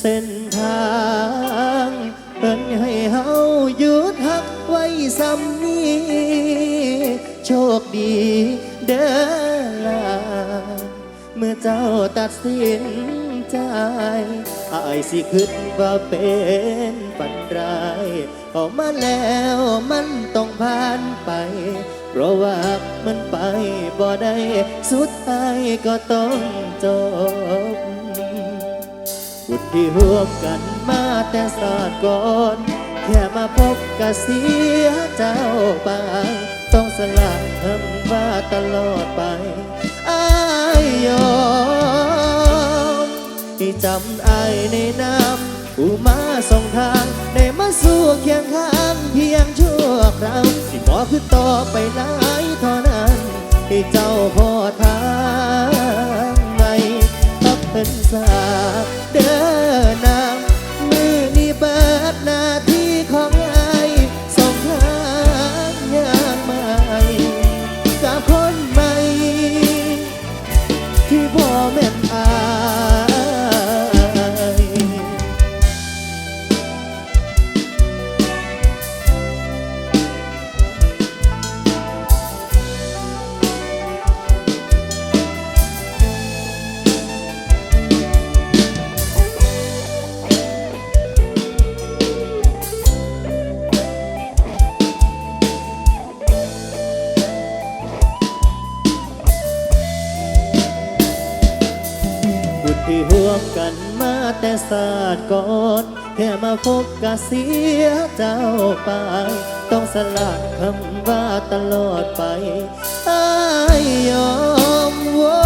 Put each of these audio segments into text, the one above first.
เส้นทางเอินให้เฮาหยุดหักไว้ซ้ำนี้โชคดีเด้อล่ะเมื่อเจ้าตัดสินใจอายสิคิดว่าเป็นฝันร้ายเข้ามาแล้วมันต้องผ่านไป เพราะว่ามันไปบ่ได้สุดท้ายก็ต้องจบ บุตรที่ร่วมกันมาแต่ศาสตร์ก่อน แค่มาพบกะเสียเจ้าไปต้องสละคำว่าตลอดไปอายยอมที่จำอายในน้ำผู้มาส่งทางได้มาสู่เคียงข้างเพียงชั่วคราวที่บอกคือต่อไปหลายเท่านั้นให้เจ้าพอทางไงตักเป็นสาเแต่ศาสตร์ก่อนแค่มาพบกะเสียเจ้าไป ต้องสละคำว่าตลอดไปอายยอมโว้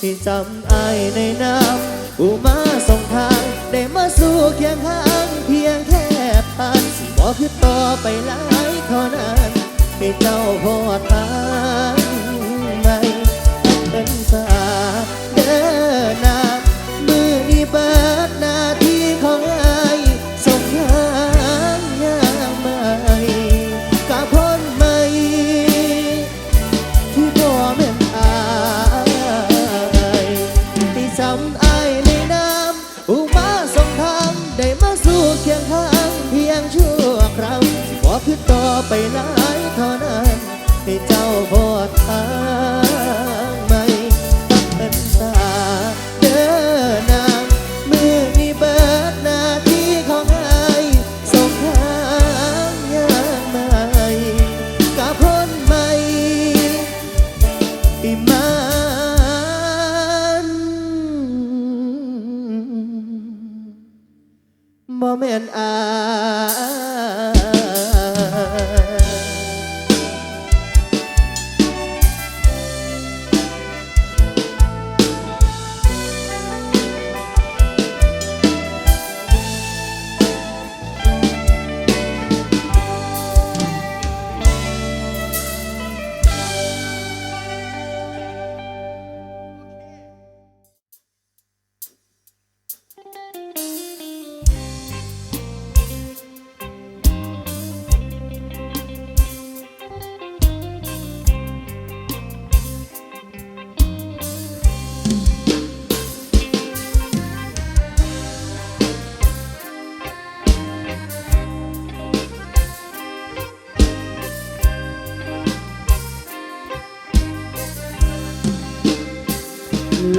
ที่จำอายในน้ำผู้มาส่งทาง ได้มาสู่เคียงข้างเพียงแค่ผ่านสิบอกคือต่อไปหลายเท่านั้นให้เจ้าพอทาง หลายเท่านั้นให้เจ้าพอทางไม่ตักเป็นสาเด้อนางมือนี้เบิดหน้าที่ของอายส่งทางย่างใหม่กับคนใหม่อิมันบ่แม่นอา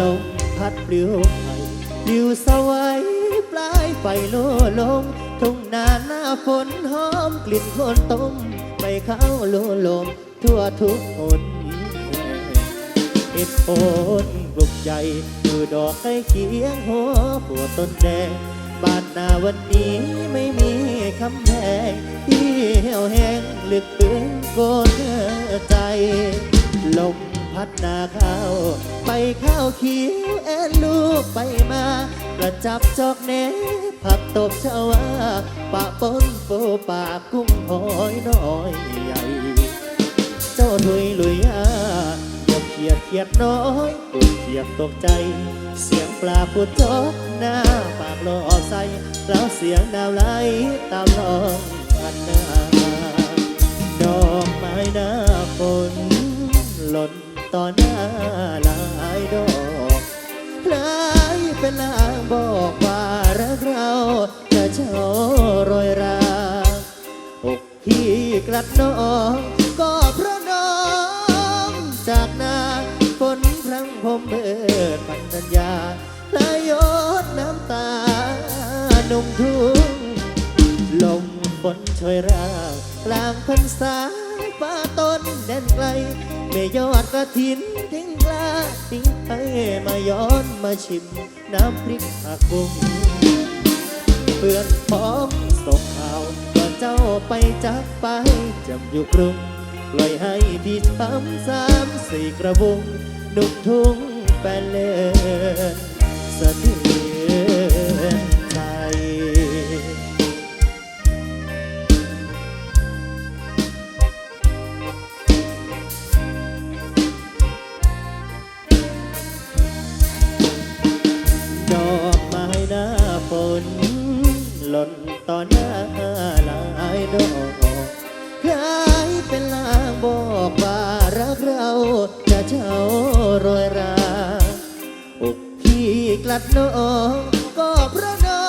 ลมพัดปลิวไปปลิวสวัยปลายไฟโลลงทุ่งนาหน้าฝนหอมกลิ่นคนต้มไปเข้าโลลมทั่วทุกหนเห็ดโอนปลุกใจคือดอกไม้เคียงหัวปัวต้นแดงบ้านนาวันนี้ไม่มีคำแพงที่เหี่ยวแห้งลึกถึงโกนใจลม พัดนาข้าว ไปข้าวเขียวแอนลูกไปมาประจับจอกเนผักตบชาวาปะปนโปปากุ้งหอยน้อยใหญ่ เจ้าถุยลุยอาเกียบเขียดเขียดน้อยปวดเขียบตกใจ เสียงปลาพูดจบหน้าปากรอใส่แล้วเสียงดาวไหลตามลองพันนาดอกไม้หน้าฝนหล่น ต่อหน้าหลายดอกเป็นลางบอกว่ารักเราจะเจ้ารอยราอกพี่กลัดน้องก็เพราะน้องจากนาฝนพรังผมเบิดปันสัญญาลายยดน้ำตาหนุ่มทุ่งลมฝนช่วยรากกลางพรรษา ฟ้าต้นแดนไกล ไม่ยอดกระถินทิ้งกลาทิ้งให้มาย้อนมาชิม น้ำพริกผักบุ้งเพื่อนพ้องส่งข่าวว่าเจ้าไปจากไปจำอยู่กรุงปล่อยให้พี่ช้ำสามสี่กระบุงหนุ่มทุ่งแปลเลินสะเทือน กัดน้องก็เพราะน้อ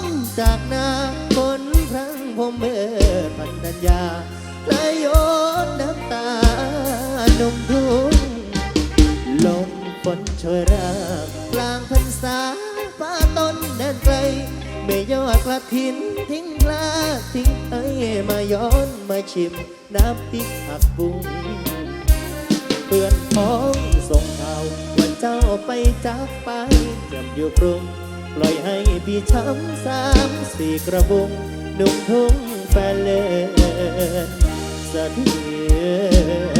งจากนาคนพรังผมเมื่อพันธัญญาและโยนน้ำตาหนุ่มทุ่งลมฝนช่วยรากกลางพรรษาฟ้าต้นแดนไกลไม่ยอดกระถินทิ้งกลาทิ้งให้มาย้อนมาชิมน้ำพริกผักบุ้งเพื่อนพ้องส่งข่าวว่า เจ้าไปจากไปจำอยู่กรุงปล่อยให้พี่ช้ำสามสี่กระบุงหนุ่มทุ่งแฟนเลสะเทื